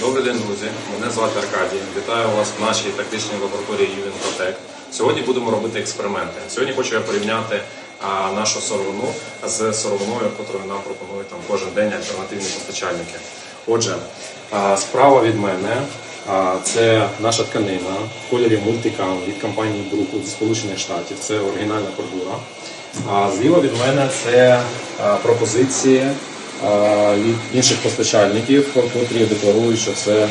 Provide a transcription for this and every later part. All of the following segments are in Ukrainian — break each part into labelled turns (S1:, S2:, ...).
S1: Добрий день, друзі. Мене звати Аркадій. Вітаю вас в нашій тактичній лабораторії Ювінкотек. Сьогодні будемо робити експерименти. Сьогодні хочу я порівняти а, нашу сировину з сировиною, яку нам пропонують там кожен день альтернативні постачальники. Отже, а, справа від мене а, це наша тканина в кольорі мультикам від компанії Брукут зі Сполучених Штатів. Це оригінальна кордура. А зліва від мене це а, пропозиції від інших постачальників, котрі декларують, що це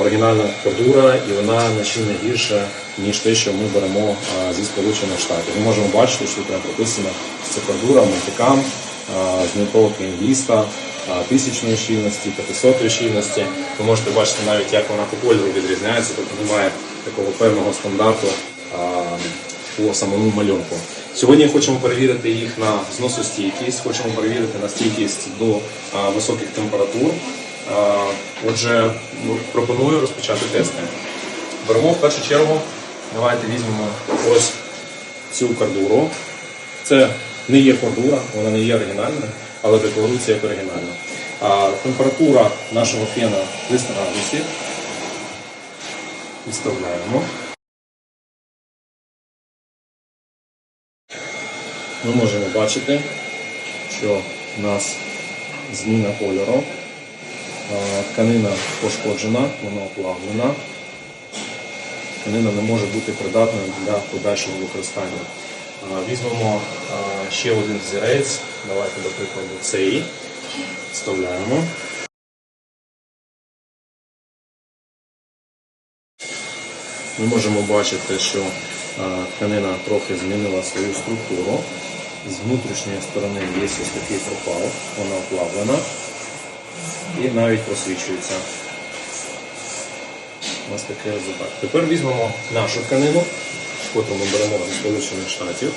S1: оригінальна кордура і вона нічим не гірша, ніж те, що ми беремо зі Сполучених Штатів. Ми можемо бачити, що тут прописано, що це кордура мультикам з гвинтовки інвіста, тисячної щільності, 500 щільності. Ви можете бачити навіть, як вона по кольору відрізняється, тобто немає такого певного стандарту по самому малюнку. Сьогодні хочемо перевірити їх на зносостійкість, хочемо перевірити на стійкість до високих температур. Отже, ну, пропоную розпочати тести. Беремо в першу чергу, давайте візьмемо ось цю кордуру. Це не є кордура, вона не є оригінальною, але декларується як оригінальна. Температура нашого фена 300 градусів. Відставляємо. Ми можемо бачити, що у нас зміна кольору, тканина пошкоджена, вона оплавлена. Тканина не може бути придатною для подальшого використання. Візьмемо ще один взірець, давайте, до прикладу, цей, вставляємо. Ми можемо бачити, що тканина трохи змінила свою структуру. З внутрішньої сторони є ось такий пропал, вона оплавлена і навіть просвічується. Ось таке результат. Тепер візьмемо нашу тканину, яку ми беремо зі Сполучених Штатів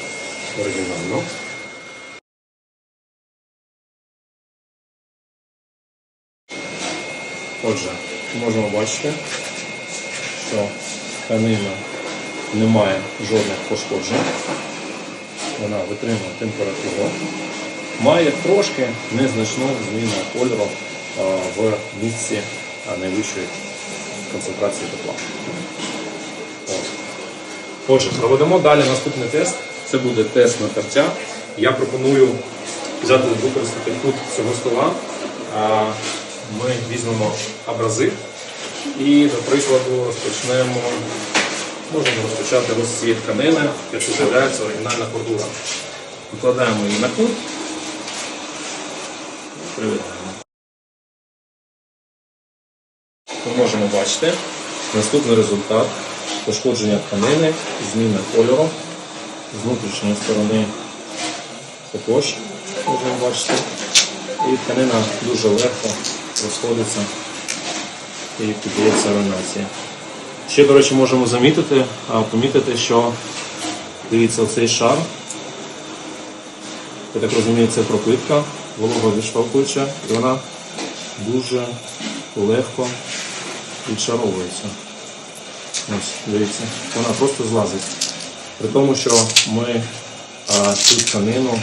S1: оригінальну. Отже, можемо бачити, що тканина не має жодних пошкоджень. Вона витримує температуру. Має трошки незначну зміну кольору в місці найвищої концентрації тепла. Отже, проведемо далі наступний тест. Це буде тест на тертя. Я пропоную взяти використати кут цього стола. Ми візьмемо абразив і, до прикладу, розпочнемо. Можемо розпочати цієї тканини, яку з'являється оригінальна кордура. Викладаємо її на кут. Привітаємо. Ми можемо бачити наступний результат пошкодження тканини, зміна кольору. З внутрішньої сторони також можемо бачити. І тканина дуже легко розходиться і піддається руйнації. Ще, до речі, можемо замітити, помітити, що дивіться оцей шар. Я так розумію, це пропитка вологовідштовхуюча, і вона дуже легко відшаровується. Ось, дивіться, вона просто злазить. При тому, що ми а, цю тканину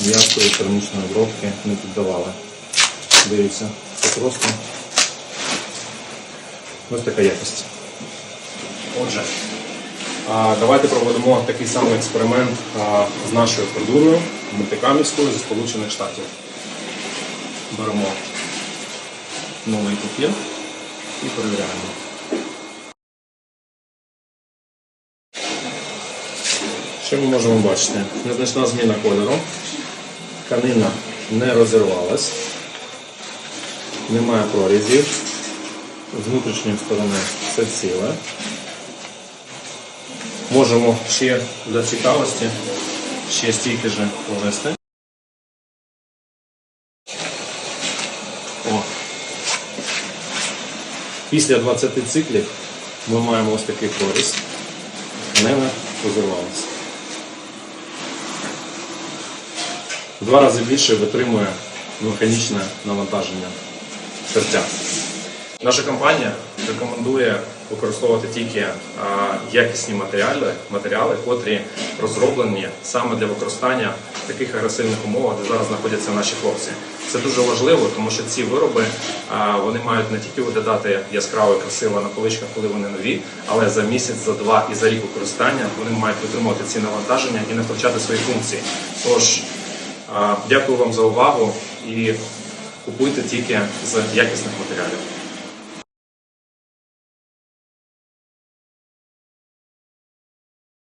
S1: ніякої термічної обробки не піддавали. Дивіться, це просто ось така якість. Отже, давайте проведемо такий самий експеримент з нашою кордурою мультикамівською зі Сполучених Штатів. Беремо новий папір і перевіряємо. Що ми можемо бачити? Незначна зміна кольору. Тканина не розірвалась, немає прорізів. З внутрішньої сторони все ціле. Можемо ще для цікавості ще стільки же провести. О. Після 20 циклів ми маємо ось такий проріз. Тканина розірвалася. В два рази більше витримує механічне навантаження тертя. Наша компанія рекомендує використовувати тільки а, якісні матеріали, матеріали, котрі розроблені саме для використання таких агресивних умовах, де зараз знаходяться наші хлопці. Це дуже важливо, тому що ці вироби а, вони мають не тільки виглядати яскраво і красиво на поличках, коли вони нові, але за місяць, за два і за рік використання вони мають витримувати ці навантаження і не втрачати свої функції. Тож а, дякую вам за увагу і купуйте тільки з якісних матеріалів.